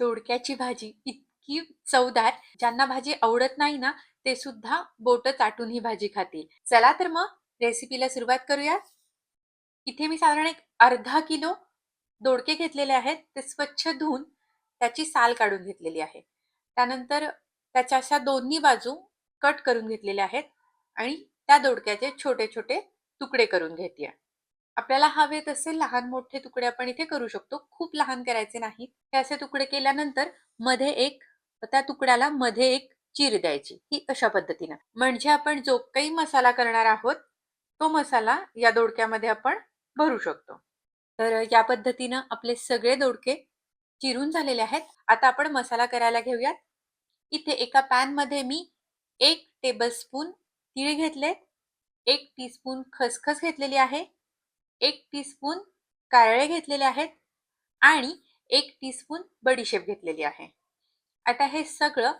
दोडक्याची भाजी इतकी चवदार ज्यांना भाजी आवडत नाही ना ते सुद्धा बोट चाटून ही भाजी खातील. चला तर मग रेसिपीला सुरुवात करूया इथे मी साधारण एक अर्धा किलो दोडके घेतलेले आहेत. ते स्वच्छ धुवून त्याची साल काढून घेतलेली आहे. त्यानंतर त्याच्या अशा दोन्ही बाजू कट करून घेतलेल्या आहेत आणि त्या दोडक्याचे छोटे छोटे तुकडे करून घेतले आपल्याला हवे तसे लहान मोठे तुकडे आपण इथे करू शकतो. खूप लहान करायचे नाहीत. हे असे तुकडे केल्यानंतरमध्ये एक त्या तुकड्याला मध्ये एक चीर द्यायची. ही अशा पद्धतीनं. म्हणजे आपण जो काही मसाला करणार आहोत तो मसाला या दोडक्यामध्ये आपण भरू शकतो. तर या पद्धतीनं आपले सगळे दोडके चिरून झालेले आहेत. आता आपण मसाला करायला घेऊयात. इथे एका पॅनमध्ये मी एक टेबलस्पून तीळ घेतले एक टीस्पून खसखस घेतलेली आहे. एक टीस्पून कारळे घेतलेले आहेत आणि एक टीस्पून बडीशेप घेतलेली आहे. आता हे सगळं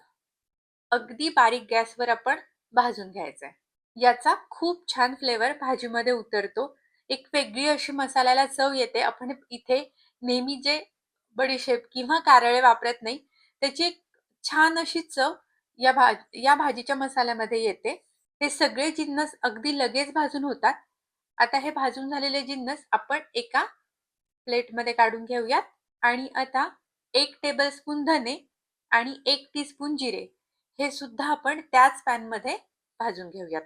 अगदी बारीक गॅसवर आपण भाजून घ्यायचं आहे. याचा खूप छान फ्लेवर भाजीमध्ये उतरतो. एक वेगळी अशी मसाल्याला चव येते. आपण इथे नेहमी जे बडीशेप किंवा कारळे वापरत नाही त्याची एक छान अशी चव या भाज या भाजीच्या मसाल्यामध्ये येते. हे सगळे जिन्नस अगदी लगेच भाजून होतात. आता हे भाजून झालेले जिन्नस आपण एका प्लेटमध्ये काढून घेऊयात. आणि आता एक टेबलस्पून धने आणि एक टीस्पून जिरे हे सुद्धा आपण त्याच पॅनमध्ये भाजून घेऊयात.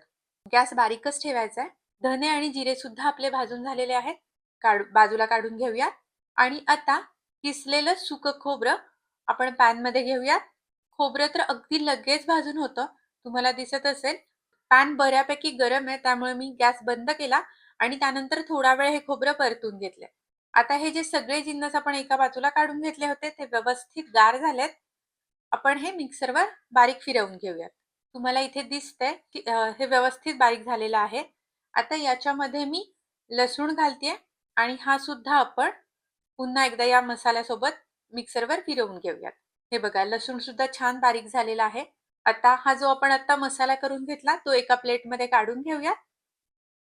गॅस बारीकच ठेवायचा आहे. धने आणि जिरे सुद्धा आपले भाजून झालेले आहेत. काढू बाजूला काढून घेऊयात. आणि आता किसलेलं सुक खोबरं आपण पॅनमध्ये घेऊयात. खोबरं तर अगदी लगेच भाजून होतं. तुम्हाला दिसत असेल. पॅन बऱ्यापैकी गरम आहे. त्यामुळे मी गॅस बंद केला. आणि त्यानंतर थोडा वेळ हे खोबरं परतून घेतले आता हे जे सगळे जिन्नस आपण एका बाजूला काढून घेतले होते ते व्यवस्थित गार झालेत. आपण हे मिक्सरवर बारीक फिरवून घेऊयात. तुम्हाला इथे दिसतंय की हे व्यवस्थित बारीक झालेलं आहे. आता याच्यामध्ये मी लसूण घालते आणि हा सुद्धा आपण पुन्हा एकदा या मसाल्यासोबत मिक्सरवर फिरवून घेऊयात. हे बघा लसूण सुद्धा छान बारीक झालेला आहे. आता हा जो आपण आता मसाला करून घेतला तो एका प्लेटमध्ये काढून घेऊयात.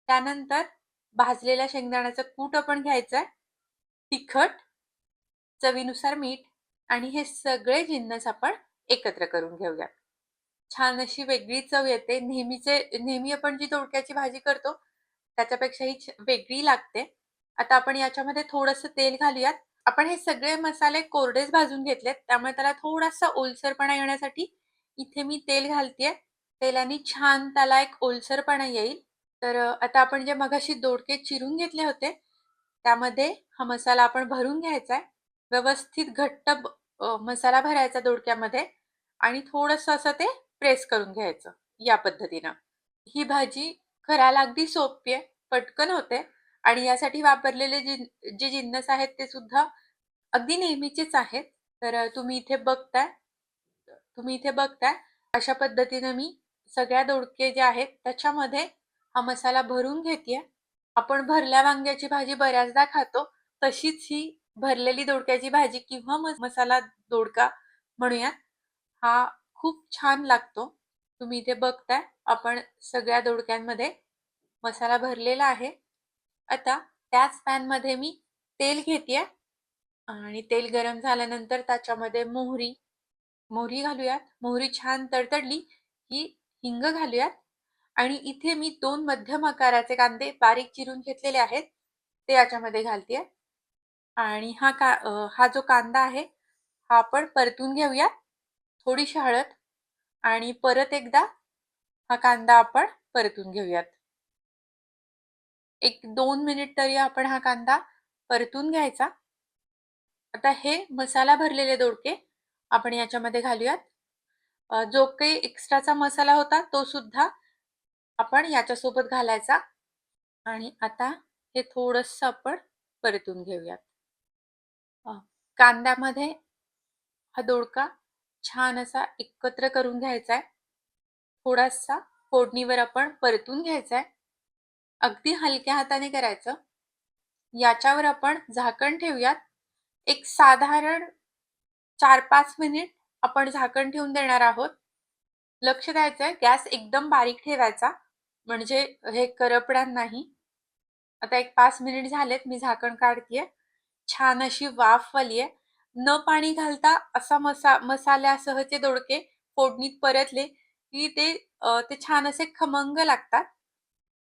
त्यानंतर भाजलेल्या शेंगदाण्याचं कूट आपण घ्यायचं आहे तिखट चवीनुसार मीठ आणि हे सगळे जिन्नस आपण एकत्र करून घेऊयात. छान अशी वेगळी चव येते. नेहमीचे नेहमी आपण जी दोडक्याची भाजी करतो त्याच्यापेक्षा ही वेगळी लागते. आता आपण याच्यामध्ये थोडंसं तेल घालूयात. आपण हे सगळे मसाले कोरडेच भाजून घेतलेत. त्यामुळे त्याला थोडासा ओलसरपणा येण्यासाठी इथे मी तेल घालतेय. तेलाने छान त्याला एक ओलसरपणा येईल. तर आता आपण जे मगाशी दोडके चिरून घेतले होते त्यामध्ये हा मसाला आपण भरून घ्यायचा आहे व्यवस्थित घट्ट मसाला भरायचा दोडक्यामध्ये आणि थोडस असं ते प्रेस करून घ्यायचं या पद्धतीनं. ही भाजी करायला अगदी सोपी आहे पटकन होते आणि यासाठी वापरलेले जिन जे जिन्नस आहेत ते सुद्धा अगदी नेहमीचेच आहेत. तर तुम्ही इथे बघताय तुम्ही इथे बघताय अशा पद्धतीनं मी सगळ्या दोडके जे आहेत त्याच्यामध्ये हा मसाला भरून घेते आपण भरल्या वांग्याची भाजी बऱ्याचदा खातो. तशीच ही भरलेली दोडक्याची भाजी किंवा मसाला दोडका म्हणूयात हा खूप छान लागतो. तुम्ही इथे बघताय आपण सगळ्या दोडक्यांमध्ये मसाला भरलेला आहे. आता त्याच पॅनमध्ये मी तेल घेते आणि तेल गरम झाल्यानंतर त्याच्यामध्ये मोहरी मोहरी घालूयात. मोहरी छान तडतडली की हिंग घालूयात. आणि इथे मी दोन मध्यम आकाराचे कांदे बारीक चिरून घेतलेले आहेत ते याच्यामध्ये घालते आणि हा का हा जो कांदा आहे हा आपण परतून घेऊया थोडीशी हळद. आणि परत एकदा हा कांदा आपण परतून घेऊयात. एक दोन मिनिट तरी आपण हा कांदा परतून घ्यायचा. आता हे मसाला भरलेले दोडके आपण याच्यामध्ये घालूयात. जो काही एक्स्ट्राचा मसाला होता तो सुद्धा आपण याच्यासोबत घालायचा आणि आता हे थोडस आपण परतून घेऊयात. कांद्यामध्ये हा दोडका छान असा एकत्र करून घ्यायचा आहे थोडासा फोडणीवर आपण परतून घ्यायचा आहे अगदी हलक्या हाताने करायचं. याच्यावर आपण झाकण ठेवूयात. एक साधारण चार पाच मिनिट आपण झाकण ठेवून देणार आहोत. लक्ष द्यायचंय. गॅस एकदम बारीक ठेवायचा. म्हणजे हे करपणार नाही आता एक पाच मिनिट झालेत मी झाकण काढतीये. छान अशी वाफ वाली आहे न पाणी घालता असा मसा मसाल्यासहचे दोडके फोडणीत परतले की ते ते छान असे खमंग लागतात.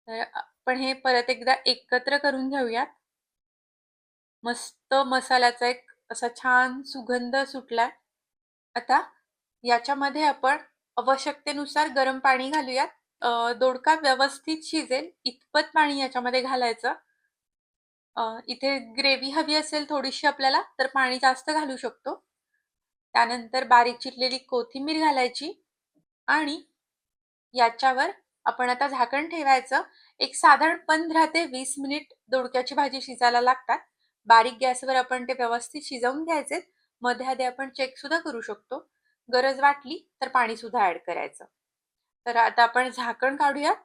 तर आपण हे परत एकदा एकत्र करून घेऊयात. मस्त मसाल्याचा एक असा छान सुगंध सुटलाय. आता याच्यामध्ये आपण आवश्यकतेनुसार गरम पाणी घालूयात. अ, दोडका व्यवस्थित शिजेल इतपत पाणी याच्यामध्ये घालायचं. अ, इथे ग्रेव्ही हवी असेल थोडीशी आपल्याला तर पाणी जास्त घालू शकतो. त्यानंतर बारीक चिरलेली कोथिंबीर घालायची आणि याच्यावर आपण आता झाकण ठेवायचं. एक साधारण पंधरा ते वीस मिनिट दोडक्याची भाजी शिजायला लागतात. बारीक गॅसवर आपण ते व्यवस्थित शिजवून घ्यायचे मध्ये आधी आपण चेक सुद्धा करू शकतो. गरज वाटली तर पाणी सुद्धा ऍड करायचं. तर आता आपण झाकण काढूयात.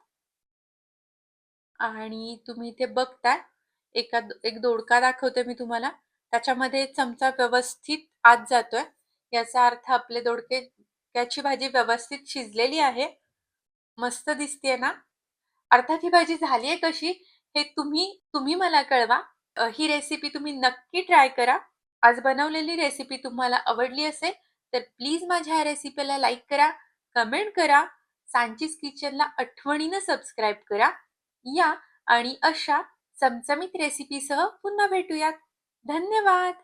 आणि तुम्ही इथे बघताय एका एक दोडका दाखवते मी तुम्हाला. त्याच्यामध्ये चमचा व्यवस्थित आत जातोय. याचा अर्थ आपले दोडके त्याची भाजी व्यवस्थित शिजलेली आहे. मस्त दिसतेय ना? अर्थात ही भाजी झाली आहे कशी? हे तुम्ही तुम्ही मला कळवा. ही रेसिपी तुम्ही नक्की ट्राय करा. आज बनवलेली रेसिपी तुम्हाला आवडली असेल तर प्लीज माझ्या या रेसिपीला लाईक करा कमेंट करा. सांचीस किचनला आठवणीनं सबस्क्राईब करा. या आणि अशा चमचमीत रेसिपीसह पुन्हा भेटूयात. धन्यवाद!